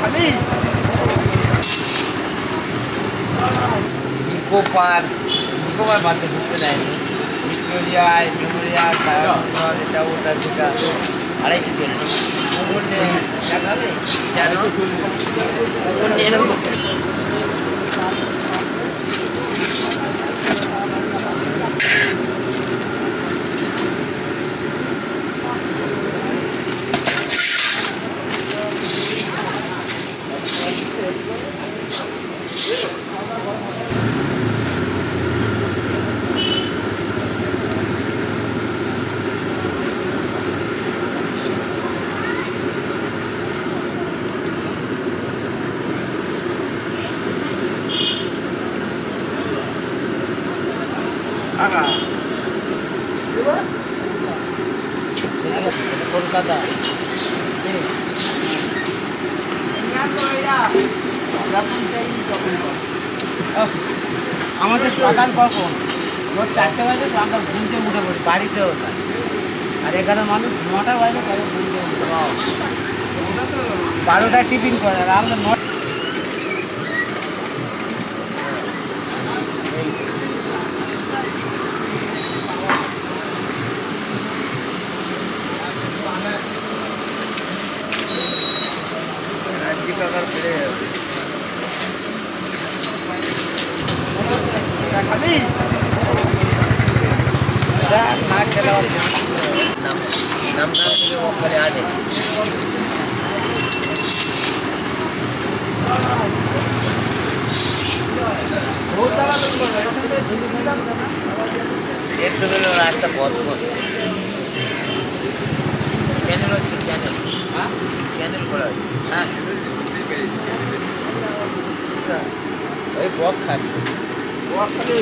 খাবি eco park eco park বাদ ঢুকতে দেয়নি। ভিক্টোরিয়ায় মেমোরিয়াল তারপর এটা ওটা যেটা আড়াই নিয়ে দেখাবে? আমাদের সকাল কখন? ভোর চারটে বাজে, তো আমরা ঘুমতে উঠে পড়ি বাড়িতেও তাই আর এখানে মানুষ নটা বাজে তবে ঘুমতে উঠে বারোটায় টিফিন করে, আর আমরা নটা কাকার ফিরে খাবি একটু রাস্তা বন্ধ করে। চ্যানেল হচ্ছে চ্যানেল হ্যাঁ? চ্যানেল খোলা হ্যাঁ ওই বক খাচ্ছে খাবি।